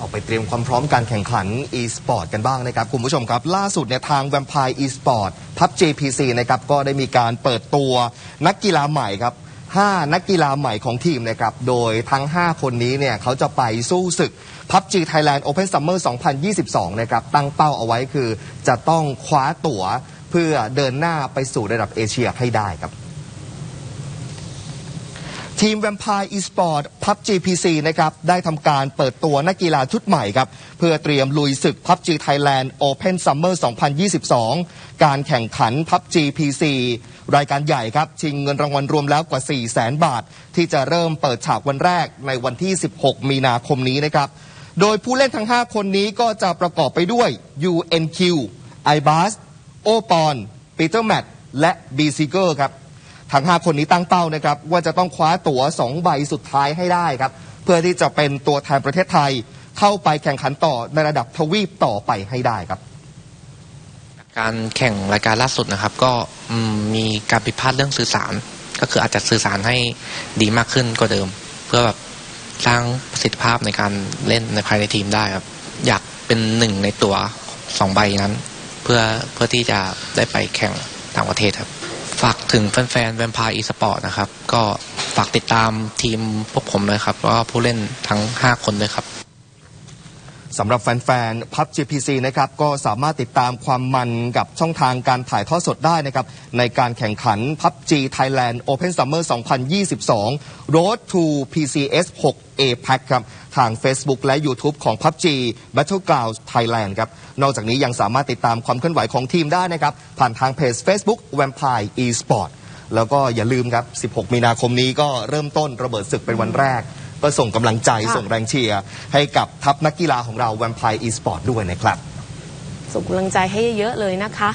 ออกไปเตรียมความพร้อมการแข่งขัน e-sport กันบ้างนะครับ คุณผู้ชมครับ ล่าสุดเนี่ยทาง Vampire e-sport PUBG PC นะครับก็ได้มีการเปิดตัวนักกีฬาใหม่ครับ 5 นักกีฬาใหม่ของทีมนะครับ โดยทั้ง 5 คนนี้เนี่ยเขาจะไปสู้ศึก PUBG Thailand Open Summer 2022 นะครับ ตั้งเป้าเอาไว้คือจะต้องคว้าตั๋ว เพื่อเดินหน้าไปสู่ระดับเอเชียให้ได้ครับ ทีม Vampire Esport PUBG PC นะครับได้ทำการเปิดตัวนักกีฬาชุดใหม่ครับเพื่อเตรียมลุยศึก PUBG Thailand Open Summer 2022 การแข่งขัน PUBG PC รายการใหญ่ครับชิงเงินรางวัลรวมแล้วกว่า 4 0 0แสนบาท ที่จะเริ่มเปิดฉากวันแรกในวันที่ 16 มีนาคมนี้นะครับโดยผู้เล่นทั้ง 5 คนนี้ก็จะประกอบไปด้วย UNQ iBus โอปอนปีเตอร์แมทและบีซิเกอร์ครับ ทั้ง 5 คนนี้ตั้งเป้านะครับว่าจะต้องคว้าตั๋ว 2 ใบสุดท้ายให้ได้ครับ เพื่อที่จะเป็นตัวแทนประเทศไทยเข้าไปแข่งขันต่อในระดับทวีปต่อไปให้ได้ครับ การแข่งรายการล่าสุดนะครับ ก็มมีการผิดพลาดเรื่องสื่อสาร ก็คืออาจจะสื่อสารให้ดีมากขึ้นกว่าเดิม เพื่อแบบสร้างประสิทธิภาพในการเล่นในภายในทีมได้ครับ อยากเป็นหนึ่งในตัวสองใบนั้น เพื่อเพื่อที่จะได้ไปแข่งต่างประเทศครับ ฝากถึงแฟนๆแวมพายอีสปอร์ตนะครับ ก็ฝากติดตามทีมพวกผมเลยครับแล้วก็ผู้เล่นทั้ง 5 คนด้วยครับ สำหรับแฟนๆ PUBG PC นะครับก็สามารถติดตามความมันกับช่องทางการถ่ายทอดสดได้นะครับ ในการแข่งขัน PUBG Thailand Open Summer 2022 Road to PCS 6 APAC ครับ ทาง Facebook และ YouTube ของ PUBG Battlegrounds Thailand ครับ นอกจากนี้ยังสามารถติดตามความเคลื่อนไหวของทีมได้นะครับ ผ่านทางเพจ Facebook Vampire Esport แล้วก็อย่าลืมครับ 16 มีนาคมนี้ก็เริ่มต้นระเบิดศึกเป็นวันแรก ก็ส่งกำลังใจค่ะส่งแรงเชียร์ให้กับทัพนักกีฬาของเรา Vampire Esport ด้วยนะครับ ส่งกำลังใจให้เยอะๆเลยนะคะ